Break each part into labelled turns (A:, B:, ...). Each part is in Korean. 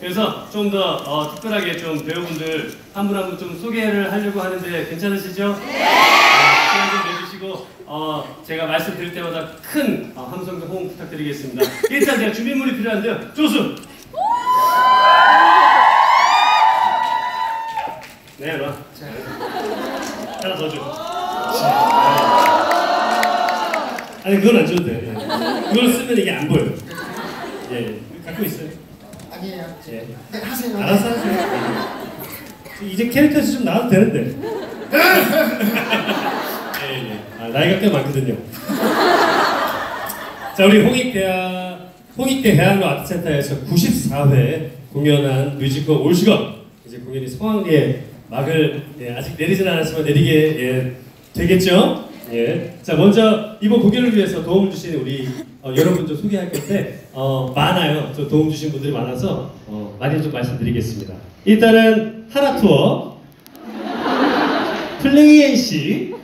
A: 그래서 좀더 어, 특별하게 좀 배우분들 한 분 한 분 좀 소개를 하려고 하는데 괜찮으시죠?
B: 네! 시간 아,
A: 좀 내주시고 어, 제가 말씀드릴 때마다 큰 어, 함성과 호응 부탁드리겠습니다. 일단 제가 준비물이 필요한데요. 조수! 네, 봐. 하나 더 줘. 아니, 그건 안 줘도 돼. 네. 그걸 쓰면 이게 안 보여요. 알아서 하세요. 이제 캐릭터에서 좀 나와도 되는데. 네, 네. 아, 나이가 꽤 많거든요. 자, 우리 홍익대 홍익대 해안로 아트센터에서 94회 공연한 뮤지컬 올 시간. 이제 공연이 성황리에 막을 예, 아직 내리진 않았지만 내리게 예, 되겠죠? 예. 자, 먼저 이번 공연을 위해서 도움을 주신 우리 어, 여러분 좀 소개할 건데 어, 많아요. 저 도움 주신 분들이 많아서 어, 많이 좀 말씀드리겠습니다. 일단은 하나투어, 플레이 앤 e c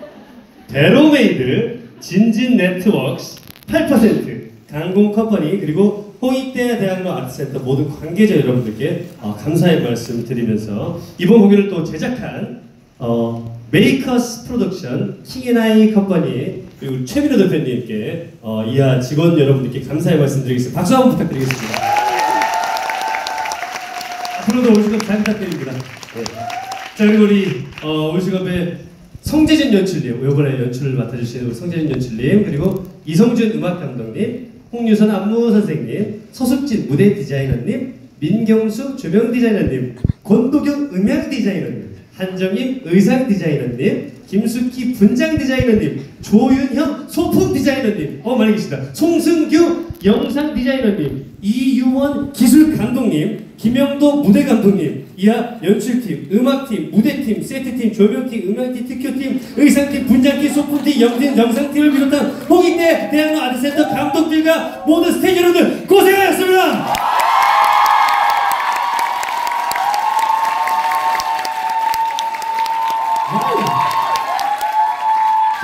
A: 데로메이드, 진진 네트워크스, 8% 강공 컴퍼니 그리고 호이대 대학로 아트센터 모든 관계자 여러분들께 어, 감사의 말씀 드리면서 이번 공연을 또 제작한 어, 메이커스 프로덕션 킹앤아이 컴퍼니 그리고 최민호 대표님께 어, 이하 직원 여러분들께 감사의 말씀드리겠습니다. 박수 한번 부탁드리겠습니다. 앞으로도 올스컵 잘 부탁드립니다. 네. 자 그리고 우리 어, 올스컵의 성재진 연출님 이번에 연출을 맡아주신 성재진 연출님 그리고 이성준 음악 감독님 홍유선 안무 선생님 서숙진 무대 디자이너님 민경수 조명 디자이너님 권도경 음향 디자이너님 한정인 의상 디자이너님, 김숙희 분장 디자이너님, 조윤형 소품 디자이너님, 어 많이 계시다. 송승규 영상 디자이너님, 이유원 기술 감독님, 김영도 무대 감독님, 이하 연출팀, 음악팀, 무대팀, 세트팀, 조명팀, 음향팀, 특효팀, 의상팀, 분장팀, 소품팀, 영팀, 영상팀을 비롯한 홍익대 대학로 아트센터 감독들과 모든 스태프 여러분들 고생하셨습니다.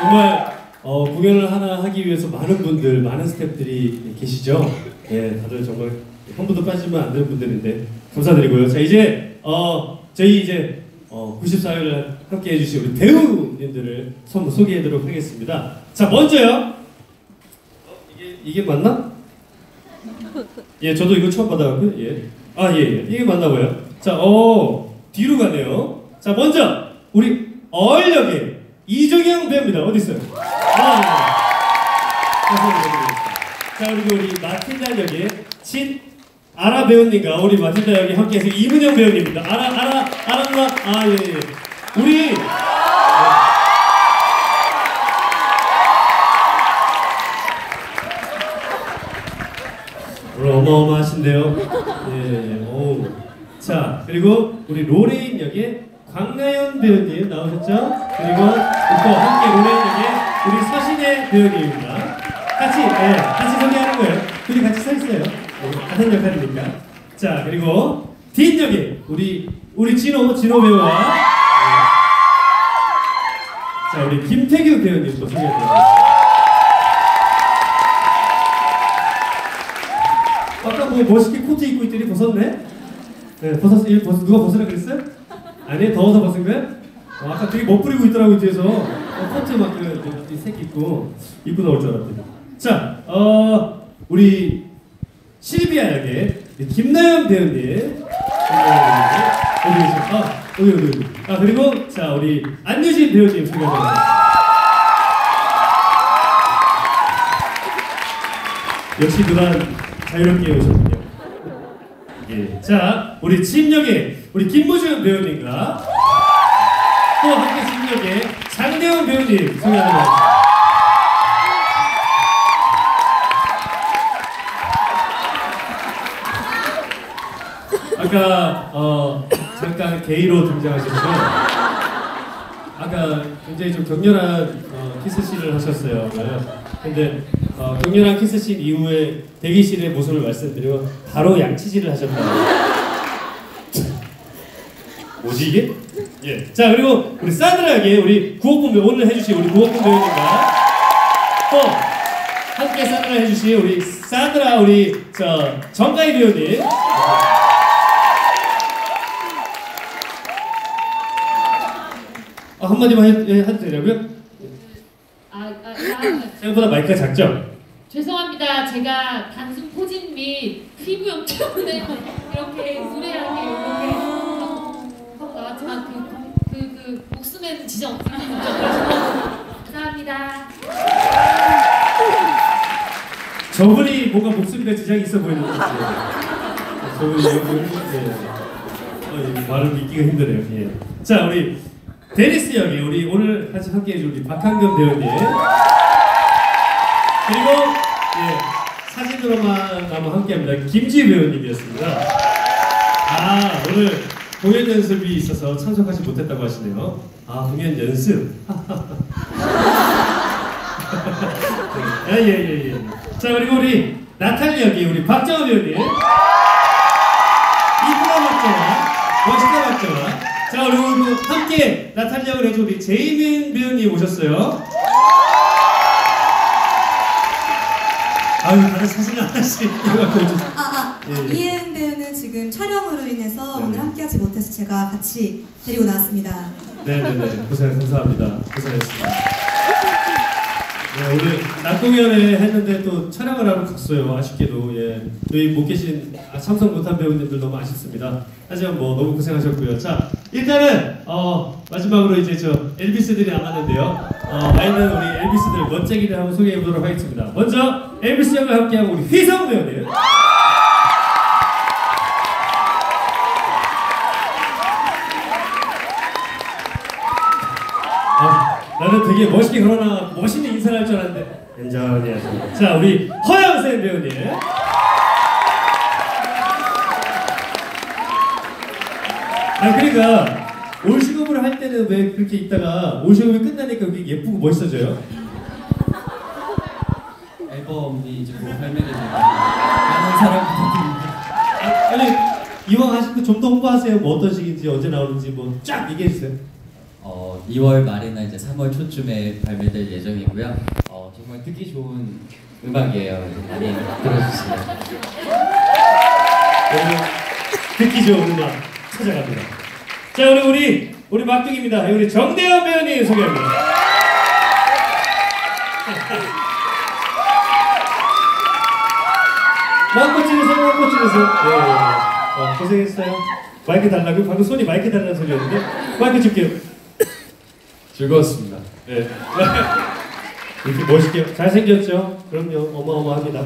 A: 정말 어, 공연을 하나 하기 위해서 많은 분들, 많은 스태프들이 계시죠. 예, 다들 정말 한 분도 빠지면 안 되는 분들인데 감사드리고요. 자 이제 어, 저희 이제 어, 94회를 함께 해주신 우리 배우님들을 선물 소개해드리도록 하겠습니다. 자 먼저요. 어, 이게 이게 맞나? 예, 저도 이거 처음 받아가고요. 예. 아, 예, 예. 이게 맞나 봐요. 자, 어, 뒤로 가네요. 자, 먼저, 우리 얼역에 이정현 배우입니다. 어디 있어요? 아, 네. 자 그리고 우리 마틴다 역의 친 아라 배우님과 우리 마틴다 역이 함께해서 이문영 배우입니다. 아라 아라 아라 누나 아 예. 예. 우리 네. 어마어마하신데요. 예, 오. 예. 자, 그리고 우리 로레인 역의 광나연 배우님 나오셨죠? 그리고 또 함께 노래하는 게 우리 서신의 배우입니다 같이, 네, 같이 소개하는 거예요. 둘이 같이 서 있어요. 네, 같은 역할이니까. 자, 그리고 뒷역에 우리, 우리 진호, 진호 배우와 네. 자, 우리 김태규 배우님 또소개해드리니다 아까 뭐 멋있게 코트 입고 있더니 벗었네? 네, 벗었어. 벗, 누가 벗으라 그랬어요? 아니, 더워서 벗은 거야? 어, 아까 되게 멋부리고 있더라고요 뒤에서 어, 커트 막그색 입고 입고 나올 줄 알았더니 자 어, 우리 실비아 역의 김나연 배우님 어디 계세요? 아 어디 어디 어디 아 그리고 자 우리 안유진 배우님 소개합니다 역시 누난 자유롭게 오셨군요 예. 자 우리 진영의 우리 김무준 배우님과 실력게 상대원 배우님 소개합니다. 아까 어, 잠깐 게이로 등장하셨서 아까 굉장히 좀 격렬한 어, 키스씬을 하셨어요. 근데 어, 격렬한 키스씬 이후에 대기실의 모습을 말씀드리고 바로 양치질을 하셨다고. 뭐지 이게? 예. 자 그리고 우리 싸늘하게 우리 구호분 배 오늘 해주신 우리 구호분 배우님과 또 함께 싸늘하 해주신 우리 싸늘아 우리 저 정가희 배우님. 아, 한마디만 해, 해도 되냐고요? 아, 아, 아, 아, 생각보다 마이크가 작죠?
C: 죄송합니다. 제가 단순 포진 및 피부염 때문에 이렇게 무례하게 이렇게 목숨에는 지장 없으니까 감사합니다.
A: 저분이 뭔가 목숨에 지장이 있어 보이는 것 같아요. 저분이 여분 말을 예. 어, 믿기가 힘드네요. 예. 자 우리 데니스 형이 우리 오늘 같이 함께해준 우리 박한금 배우님 그리고 예, 사진으로만 아마 함께합니다. 김지 배우님이었습니다. 아 오늘. 공연 연습이 있어서 참석하지 못했다고 하시네요. 아, 공연 연습? 예, 예, 예, 예. 자, 그리고 우리 나탈리 여기, 우리 박정은 우여님 이쁘다 박정아. 멋있다 박정아. 자, 그리고 그 함께 나탈리 역을 해줘 우리 제이민 배우님 오셨어요. 아유, 다들 사진 하나씩. 아,
D: 아, 아, 예. 예. 이은 지금 촬영으로 인해서 네 오늘 함께하지 못해서 제가 같이 데리고 나왔습니다.
A: 네네네 고생 감사합니다. 고생했습니다. 네, 오늘 낮 공연을 했는데 또 촬영을 하러 갔어요. 아쉽게도 예 여기 못 계신 참석 아, 못한 배우님들 너무 아쉽습니다. 하지만 뭐 너무 고생하셨고요. 자 일단은 어, 마지막으로 이제 저 엘비스들이 남왔는데요 어, 이은 우리 엘비스들 멋쟁이들 한번 소개해 보도록 하겠습니다. 먼저 엘비스 형과 함께하고 우리 휘성 배우님. 나는 되게 멋있게 그러나 멋있는 인사를 할 줄 알았는데 괜찮아요 자 우리 허영 쌤 배우님 아 그러니까 올시금을 할 때는 왜 그렇게 있다가 올시금이 끝나니까 그게 예쁘고 멋있어져요?
E: 앨범이 이제 곧 발매되는 많은 사랑 부탁드립니다 아,
A: 아니 이왕 하신 거좀 더 홍보하세요 뭐 어떤 식인지 언제 나오는지 뭐 쫙 얘기해주세요
E: 어, 2월 말이나 이제 3월 초쯤에 발매될 예정이고요. 어, 정말 듣기 좋은 음악이에요. 많이 들어주세요.
A: 여러분 듣기 좋은 음악 찾아갑니다. 자 오늘 우리 우리 막둥입니다. 우리 정대현 배우님 소개합니다. 마음껏 치르세요, 마음껏 치르세요. 예, 예. 아, 고생했어요. 마이크 달라고? 방금 손이 마이크 달라는 소리였는데? 마이크 줄게요.
F: 즐거웠습니다. 네.
A: 이렇게 멋있게 잘생겼죠? 그럼요. 어마어마합니다.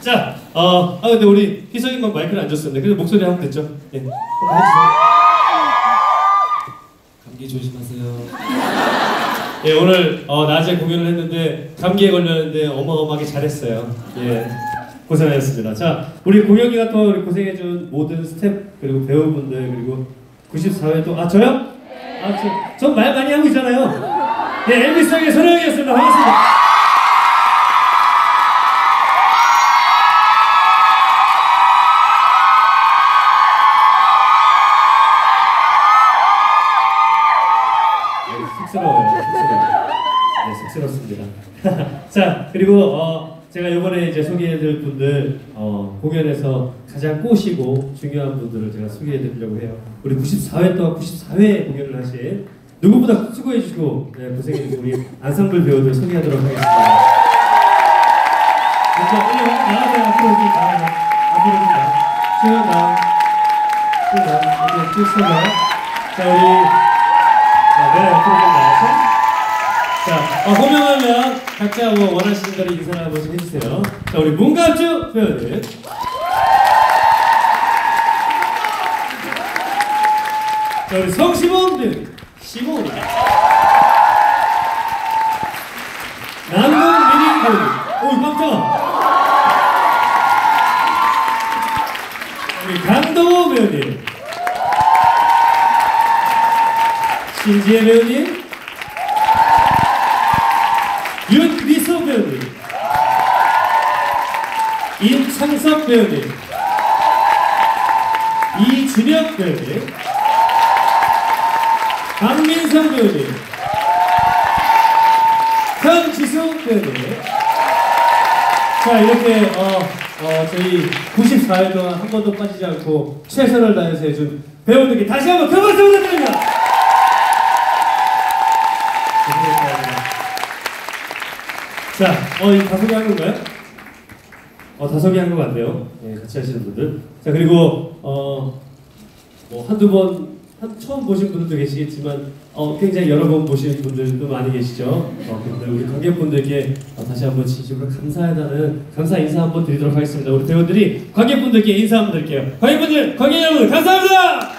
A: 자, 어, 아 근데 우리 희성이만 마이크를 안 줬었는데 그래서 목소리 하면 됐죠? 예. 네.
F: 감기 조심하세요. 예, 오늘 어, 낮에 공연을 했는데 감기에 걸렸는데 어마어마하게 잘했어요. 예.
A: 고생하셨습니다. 자, 우리 공연 기간 동 고생해준 모든 스태 그리고 배우분들 그리고 94회 동아 저요? 아, 저 말 많이 하고 있잖아요. 네, 엘비스의 선영이었습니다. 반갑습니다. 네, 네, 자 그리고 어, 제가 이번에 이제 소개해드릴 분들 공연에서 가장 꼬시고 중요한 분들을 제가 소개해 드리려고 해요. 우리 94회 동안 94회 공연을 하신 누구보다 수고해 주시고 네, 고생해 주신 우리 안상블 배우들 소개하도록 하겠습니다. 먼저 빨리 나와요 앞으로 여 나와요 앞으로 여 나와 최연 나와 최연 나와 이제 쭉 서가 자 우리 네, 앞으로 좀 나와서 자, 어, 호명하면 각자 뭐 원하시는 대로 인사를 한번 뭐 해주세요. 자, 우리 문갑주 배우들. 자, 우리 성시봉 들우 시봉입니다. 남궁 미린 배 오, 깜짝아. 우리 강도호 배우님. 신지혜 배우님. 이창섭 배우님, 이준혁 배우님, 박민성 배우님, 현지수 배우님. 자, 이렇게, 어, 어, 저희 94일 동안 한 번도 빠지지 않고 최선을 다해서 해준 배우들께 다시 한번 큰 박수 부탁드립니다! 자, 어, 이거 다 소개한 건가요? 어, 다섯 개한것 같네요. 네, 예, 같이 하시는 분들. 자 그리고 어, 뭐 한두 번 한, 처음 보신 분들도 계시겠지만 어, 굉장히 여러 번 보신 분들도 많이 계시죠. 어, 근데 우리 관객분들께 어, 다시 한번 진심으로 감사하다는 감사 인사 한번 드리도록 하겠습니다. 우리 대원들이 관객분들께 인사 한번 드릴게요. 관객분들, 관객 여러분 감사합니다.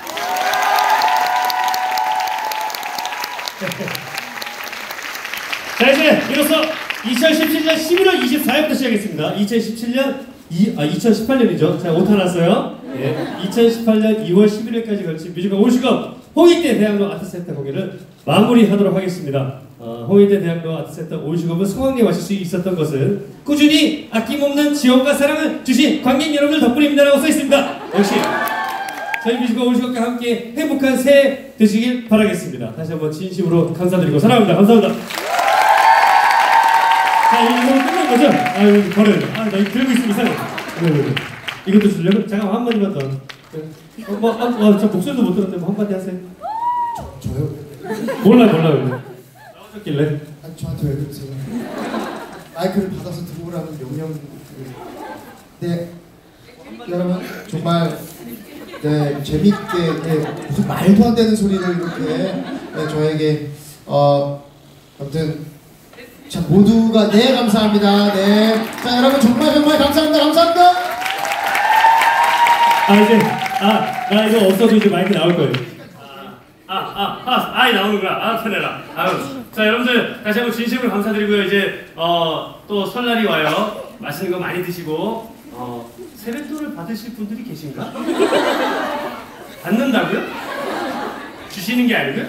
A: 자 이제 이로써 2017년 11월 24일부터 시작했습니다. 2017년 이, 아 2018년이죠. 자, 오타났어요. 예. 2018년 2월 11일까지 걸친 뮤지컬 올시검 홍익대 대학로 아트센터 공연을 마무리하도록 하겠습니다. 어, 홍익대 대학로 아트센터 올시검은 성황리에 와실 수 있었던 것은 꾸준히 아낌없는 지원과 사랑을 주신 관객 여러분들 덕분입니다라고 써 있습니다. 역시 저희 뮤지컬 올시검과 함께 행복한 새해 되시길 바라겠습니다. 다시 한번 진심으로 감사드리고 사랑합니다. 감사합니다. 이거 끝난 거죠? 아, 여기 버려 아, 나 이거 들고 있으면 이상해. 네, 네, 이것도 주려고? 잠깐한마만 더. 어, 뭐, 아, 아, 저 목소리도 못 들었는데, 뭐 한마디 하세요.
G: 저요?
A: 몰라요, 몰라요. 나오셨길래.
G: 아 저한테 왜 그러세요? 마이크를 받아서 들어오라는 명령. 네, 여러분, 정말. 네, 재밌게, 네, 무슨 말도 안 되는 소리를 이렇게 네, 저에게, 어, 아무튼 자, 모두가 네, 감사합니다. 네. 자, 여러분 정말 정말 감사합니다. 감사합니다.
A: 아, 이제, 아, 나 이거 없어도 이제 마이크 나올 거예요. 아, 아, 아, 아이 나오는구나. 아, 편해라. 아, 자, 여러분들 다시 한번 진심으로 감사드리고요. 이제, 어, 또 설날이 와요. 맛있는 거 많이 드시고, 어, 세뱃돈을 받으실 분들이 계신가? 받는다고요? 주시는 게 아니고요?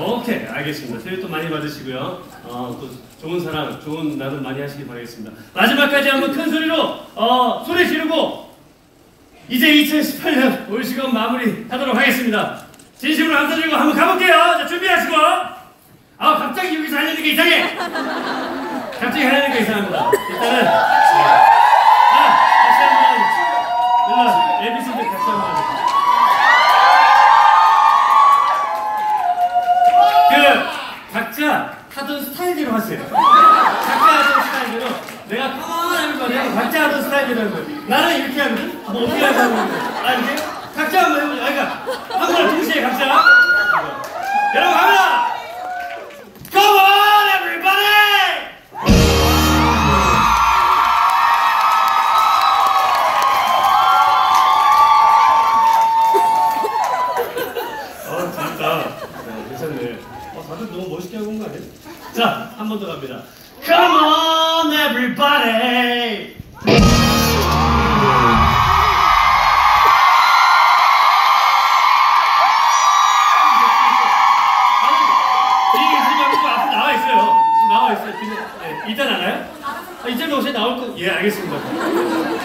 A: 오케이, 알겠습니다. 세뱃돈 많이 받으시고요. 어, 또 좋은 사랑, 좋은 나눔 많이 하시길 바라겠습니다. 마지막까지 한번 큰 소리로 어, 소리 지르고 이제 2018년 올 시간 마무리 하도록 하겠습니다. 진심으로 감사드리고 한번 가볼게요. 자, 준비하시고. 아, 갑자기 여기서 하려는 게 이상해. 갑자기 하려는 게 이상합니다. 일단은.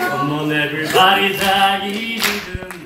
A: Come on, everybody, die.